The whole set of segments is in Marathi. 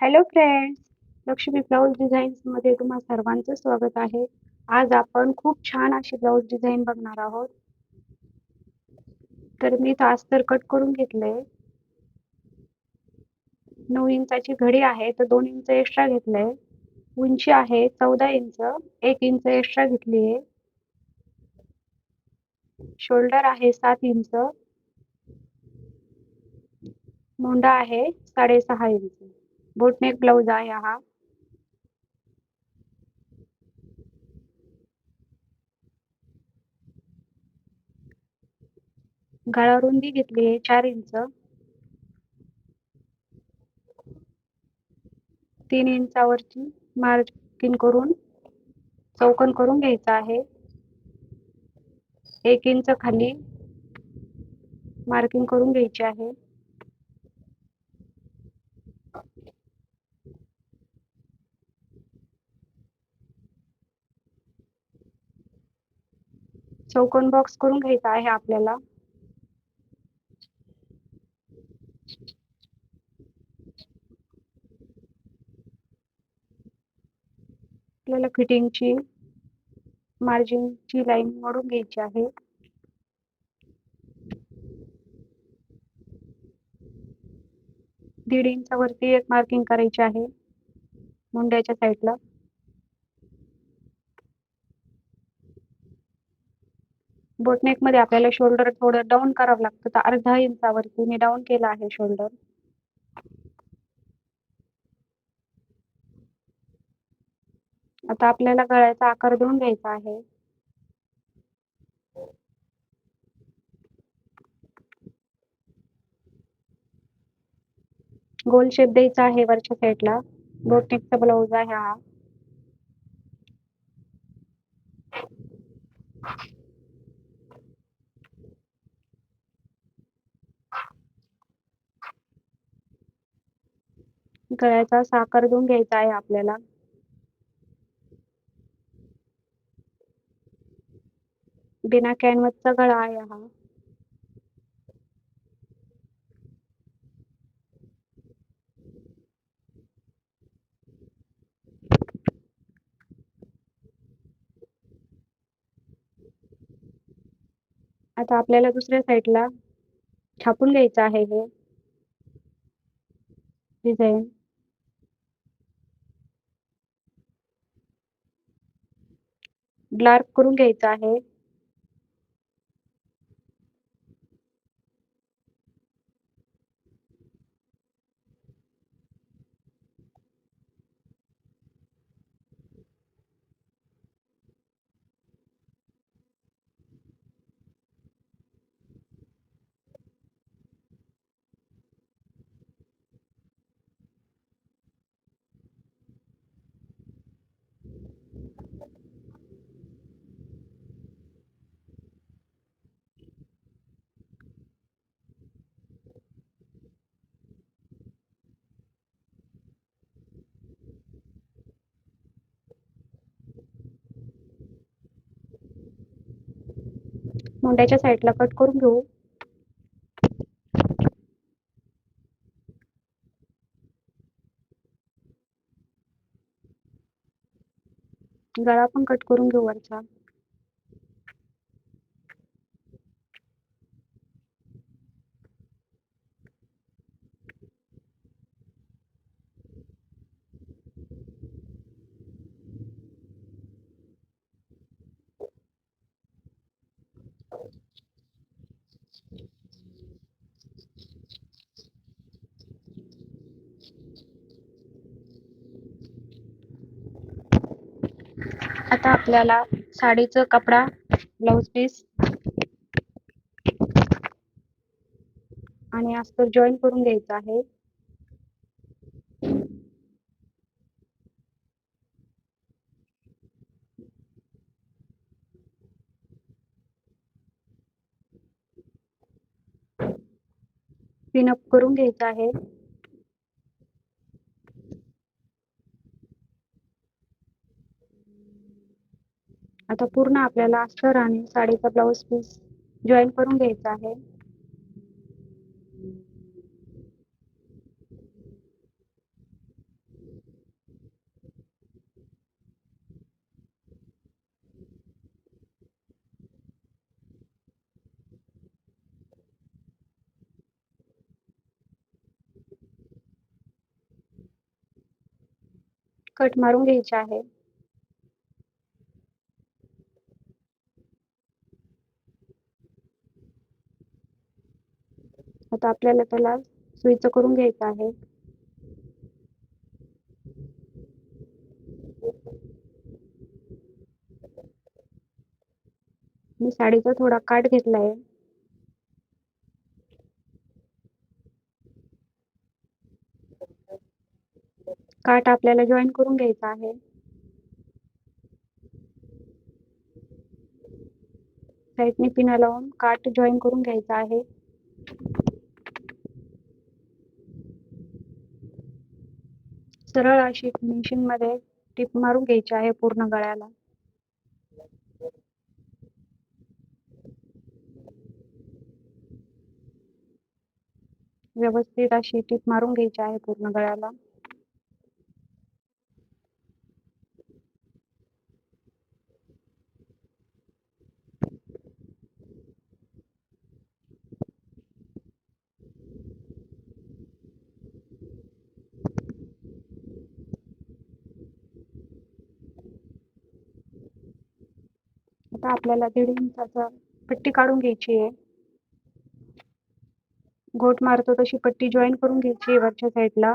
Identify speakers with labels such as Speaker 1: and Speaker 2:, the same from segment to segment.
Speaker 1: हॅलो फ्रेंड्स लक्ष्मी ब्लाऊज डिझाईन्समध्ये तुम्हा सर्वांचं स्वागत आहे. आज आपण खूप छान अशी ब्लाऊज डिझाईन बघणार आहोत. तर मी इथं कट करून घेतले नऊ इंचाची घडी आहे तर दोन इंच एक्स्ट्रा घेतलंय. उंची आहे चौदा इंच एक इंच एक्स्ट्रा घेतली आहे. शोल्डर आहे सात इंच. मोंडा आहे साडेसहा इंच. बोटनेक ब्लाऊज आहे हा. गळा रुंदी घेतली आहे चार इंच. तीन इंचावरची मार्किंग करून चौकन करून घ्यायचं आहे. एक इंच खाली मार्किंग करून घ्यायची आहे. चौकोन बॉक्स करून घ्यायचा आहे आपल्याला. आपल्याला फिटिंगची मार्जिनची लाईन मोडून घ्यायची आहे. दीड इंचावरती एक मार्किंग करायची आहे. मुंड्याच्या साईडला बोटनेकमध्ये आपल्याला शोल्डर थोडं डाऊन करावं लागतं. तर अर्धा इंचावरती मी डाऊन केला आहे शोल्डर आता आपल्याला गळ्याचा आकार देऊन घ्यायचा आहे. गोल शेप द्यायचा आहे वरच्या साईडला बोटनेकचा ब्लाऊज आहे हा. गळ्याचा साखर देऊन घ्यायचा आहे आपल्याला. बिना कॅनव्हसचा गळा आहे हा. आता आपल्याला दुसऱ्या साईडला छापून घ्यायचं आहे हे. डिझाईन. ब्लार्क करून घ्यायचं आहे. मुंड्याच्या साईडला कट करून घेऊ. गळा पण कट करून घेऊ वरचा. आता आपल्याला साडीचं कपडा ब्लाऊज पीस आणि अस्तर जॉईन करून घ्यायचं आहे. पिनअप करून घ्यायचं आहे. आता पूर्ण आपल्याला अस्तर आणि साडीचा ब्लाऊज पीस जॉईन करून घ्यायचा आहे. कट मारून घ्यायचे आहे. आता आपल्याला त्याला सुईचं करून घ्यायचं आहे. मी साडीचा थोडा काठ घेतलाय. काठ आपल्याला जॉईन करून घ्यायचा आहे. साईडने पिना लावून काठ जॉईन करून घ्यायचा आहे. सरळ अशी फिनिशिंगमध्ये टिप मारून घ्यायची आहे पूर्ण गळ्याला. व्यवस्थित अशी टिप मारून घ्यायची आहे पूर्ण गळ्याला. आता आपल्याला दीड इंचाचा पट्टी काढून घ्यायची आहे. घोट मारतो तशी पट्टी जॉईन करून घ्यायची आहे वरच्या साईडला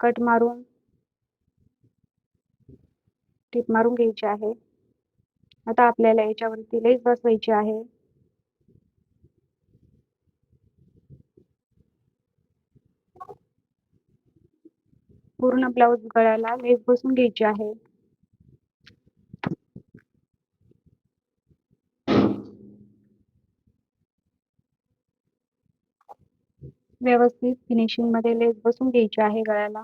Speaker 1: कट मारून टीप मारून घ्यायची आहे. आता आपल्याला याच्यावरती लेस बसवायची आहे. पूर्ण ब्लाऊज गळ्याला लेस बसून घ्यायची आहे. व्यवस्थित फिनिशिंगमध्ये लेस बसून घ्यायची आहे गळ्याला.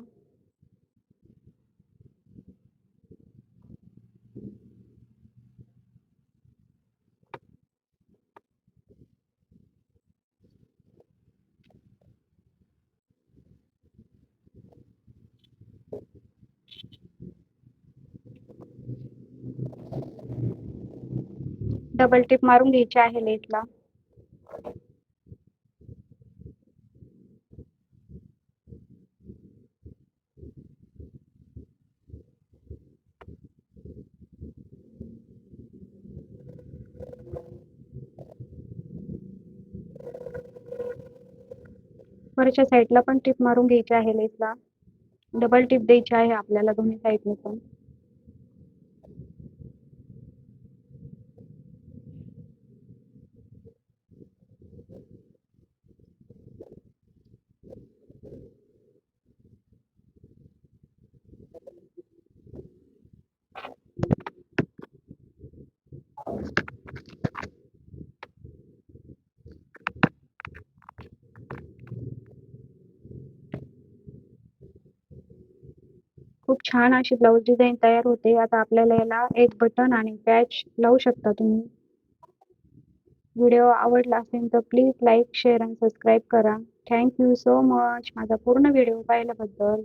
Speaker 1: डबल टिप मारून घ्यायची आहे लेसला. वरच्या साईडला पण टिप मारून घ्यायची आहे लेसला. डबल टिप द्यायची आहे आपल्याला दोन्ही साईडने पण. खूप छान अशी ब्लाऊज डिझाईन तयार होते. आता आपल्याला याला एक बटन आणि पॅच लावू शकता तुम्ही. व्हिडिओ आवडला असेल तर प्लीज लाईक शेअर आणि सबस्क्राईब करा. थँक यू सो मच माझा पूर्ण व्हिडिओ पाहिल्याबद्दल.